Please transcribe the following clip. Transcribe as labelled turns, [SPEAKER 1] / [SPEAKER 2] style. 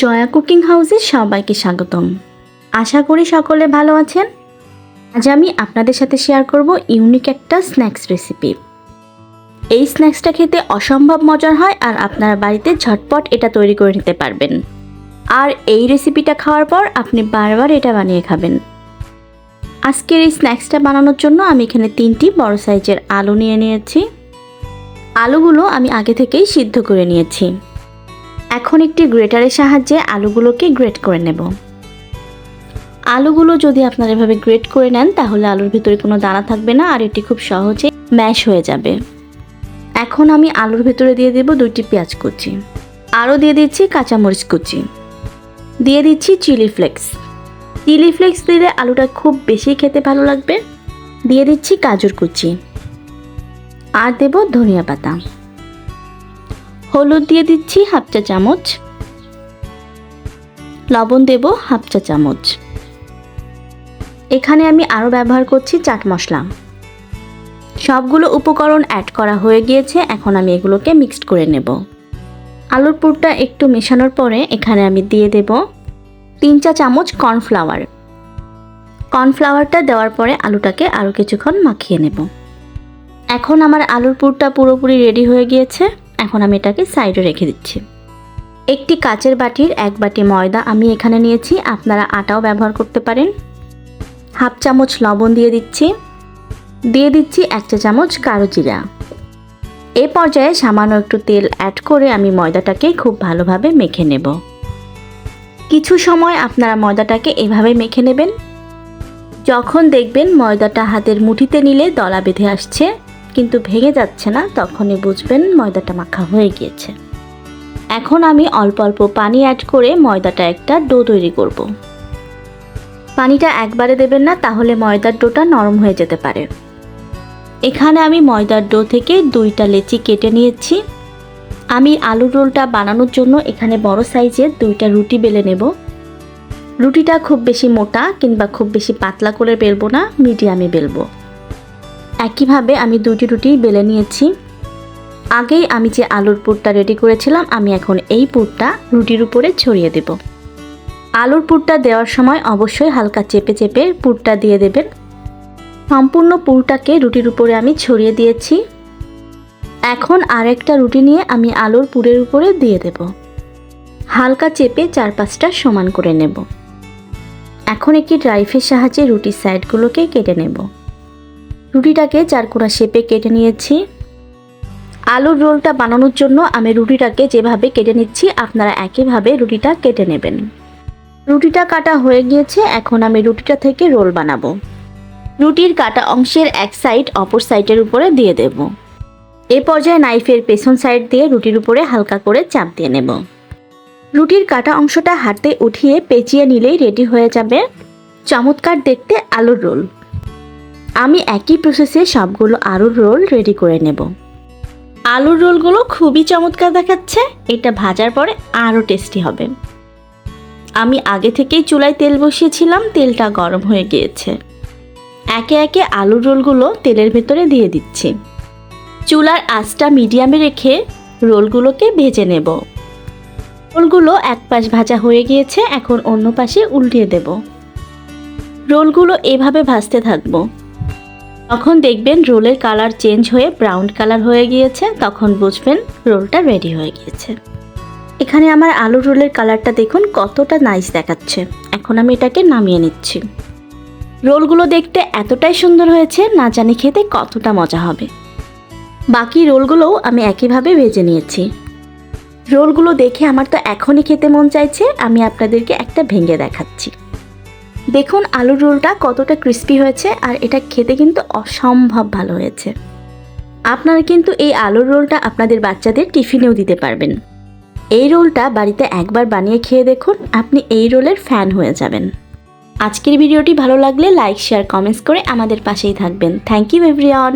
[SPEAKER 1] Jaya cooking হাউসে সবাইকে স্বাগতম। আশা করি সকলে ভালো আছেন। আজ আমি আপনাদের সাথে শেয়ার করব ইউনিক একটা স্ন্যাক্স রেসিপি। এই স্ন্যাক্সটা খেতে অসম্ভব মজার হয় আর আপনারা বাড়িতে ঝটপট এটা তৈরি করে নিতে পারবেন। আর এই রেসিপিটা খাওয়ার পর আপনি বারবার এটা বানিয়ে খাবেন। আজকের এই স্ন্যাক্সটা বানানোর জন্য আমি এখানে তিনটি বড় সাইজের আলু নিয়ে নিয়েছি। আলুগুলো আমি আগে থেকেই সিদ্ধ করে নিয়েছি। এখন একটি গ্রেটারের সাহায্যে আলুগুলোকে গ্রেট করে নেব। আলুগুলো যদি আপনারা এভাবে গ্রেট করে নেন, তাহলে আলুর ভিতরে কোনো দানা থাকবে না আর এটি খুব সহজে ম্যাশ হয়ে যাবে। এখন আমি আলুর ভিতরে দিয়ে দেব দুইটি পেঁয়াজ কুচি। আরও দিয়ে দিচ্ছি কাঁচামরিচ কুচি। দিয়ে দিচ্ছি চিলি ফ্লেক্স। চিলি ফ্লেক্স দিলে আলুটা খুব বেশি খেতে ভালো লাগবে। দিয়ে দিচ্ছি গাজর কুচি। আর দেব ধনিয়া পাতা। হলুদ দিয়ে দিচ্ছি হাফ চা চামচ। লবণ দেব হাফ চা চামচ। এখানে আমি আরও ব্যবহার করছি চাট মশলা। সবগুলো উপকরণ অ্যাড করা হয়ে গিয়েছে, এখন আমি এগুলোকে মিক্সড করে নেব। আলুর পুরটা একটু মেশানোর পরে এখানে আমি দিয়ে দেব তিন চা চামচ কর্নফ্লাওয়ার। কর্নফ্লাওয়ারটা দেওয়ার পরে আলুটাকে আরও কিছুক্ষণ মাখিয়ে নেব। এখন আমার আলুর পুরটা পুরোপুরি রেডি হয়ে গিয়েছে। এখন আমি এটাকে সাইডে রেখে দিচ্ছি। একটি কাচের বাটির এক বাটি ময়দা আমি এখানে নিয়েছি, আপনারা আটাও ব্যবহার করতে পারেন। হাফ চামচ লবণ দিয়ে দিচ্ছি। দিয়ে দিচ্ছি এক চা চামচ কালো জিরা। এ পর্যায়ে সামান্য একটু তেল অ্যাড করে আমি ময়দাটাকে খুব ভালোভাবে মেখে নেব। কিছু সময় আপনারা ময়দাটাকে এভাবে মেখে নেবেন। যখন দেখবেন ময়দাটা হাতের মুঠিতে নিলে দলা বেঁধে আসছে। কিন্তু ভেঙে যাচ্ছে না, তখনই বুঝবেন ময়দাটা মাখা হয়ে গিয়েছে। এখন আমি অল্প অল্প পানি অ্যাড করে ময়দাটা একটা ডো তৈরি করব। পানিটা একবারে দেবেন না, তাহলে ময়দার ডোটা নরম হয়ে যেতে পারে। এখানে আমি ময়দার ডো থেকে দুইটা লেচি কেটে নিয়েছি। আমি আলু রোলটা বানানোর জন্য এখানে বড় সাইজের দুইটা রুটি বেলে নেব। রুটিটা খুব বেশি মোটা কিংবা খুব বেশি পাতলা করে বেলবো না, মিডিয়ামে বেলবো। একইভাবে আমি দুটি রুটি বেলে নিয়েছি। আগেই আমি যে আলুর পুরটা রেডি করেছিলাম, আমি এখন এই পুরটা রুটির উপরে ছড়িয়ে দেব। আলুর পুরটা দেওয়ার সময় অবশ্যই হালকা চেপে চেপে পুরটা দিয়ে দেবেন। সম্পূর্ণ পুরটাকে রুটির উপরে আমি ছড়িয়ে দিয়েছি। এখন আরেকটা রুটি নিয়ে আমি আলুর পুরের উপরে দিয়ে দেব। হালকা চেপে চার পাঁচটা সমান করে নেব। এখন একটি ড্রাইফের সাহায্যে রুটির সাইডগুলোকে কেটে নেব। রুটিটাকে চারকোনা শেপে কেটে নিয়েছি। আলুর রোলটা বানানোর জন্য আমি রুটিটাকে যেভাবে কেটে নিচ্ছি, আপনারা একইভাবে রুটিটা কেটে নেবেন। রুটিটা কাটা হয়ে গিয়েছে, এখন আমি রুটিটা থেকে রোল বানাবো। রুটির কাটা অংশের এক সাইড অপর সাইডের উপরে দিয়ে দেব। এ পর্যায়ে নাইফের পেছন সাইড দিয়ে রুটির উপরে হালকা করে চাপ দিয়ে নেব। রুটির কাটা অংশটা হাতে উঠিয়ে পেঁচিয়ে নিলেই রেডি হয়ে যাবে। চমৎকার দেখতে আলুর রোল। আমি একই প্রসেসে সবগুলো আলুর রোল রেডি করে নেব। আলুর রোলগুলো খুবই চমৎকার দেখাচ্ছে। এটা ভাজার পরে আরও টেস্টি হবে। আমি আগে থেকেই চুলায় তেল বসিয়েছিলাম, তেলটা গরম হয়ে গিয়েছে। একে একে আলুর রোলগুলো তেলের ভেতরে দিয়ে দিচ্ছি। চুলার আঁচটা মিডিয়ামে রেখে রোলগুলোকে ভেজে নেব। রোলগুলো এক পাশ ভাজা হয়ে গিয়েছে, এখন অন্য পাশে উল্টিয়ে দেব। রোলগুলো এভাবে ভাজতে থাকব। তখন দেখবেন রোলের কালার চেঞ্জ হয়ে ব্রাউন কালার হয়ে গিয়েছে, তখন বুঝবেন রোলটা রেডি হয়ে গিয়েছে। এখানে আমার আলু রোলের কালারটা দেখুন কতটা নাইস দেখাচ্ছে। এখন আমি এটাকে নামিয়ে নিচ্ছি। রোলগুলো দেখতে এতটাই সুন্দর হয়েছে, না জানি খেতে কতটা মজা হবে। বাকি রোলগুলোও আমি একইভাবে ভেজে নিয়েছি। রোলগুলো দেখে আমার তো এখনই খেতে মন চাইছে, আমি আপনাদেরকে একটা ভেঙে দেখাচ্ছি। দেখুন আলুর রোলটা কতটা ক্রিস্পি হয়েছে আর এটা খেতে কিন্তু অসম্ভব ভালো হয়েছে। আপনারা কিন্তু এই আলুর রোলটা আপনাদের বাচ্চাদের টিফিনেও দিতে পারবেন। এই রোলটা বাড়িতে একবার বানিয়ে খেয়ে দেখুন, আপনি এই রোলের ফ্যান হয়ে যাবেন। আজকের ভিডিওটি ভালো লাগলে লাইক শেয়ার কমেন্টস করে আমাদের পাশেই থাকবেন। Thank you everyone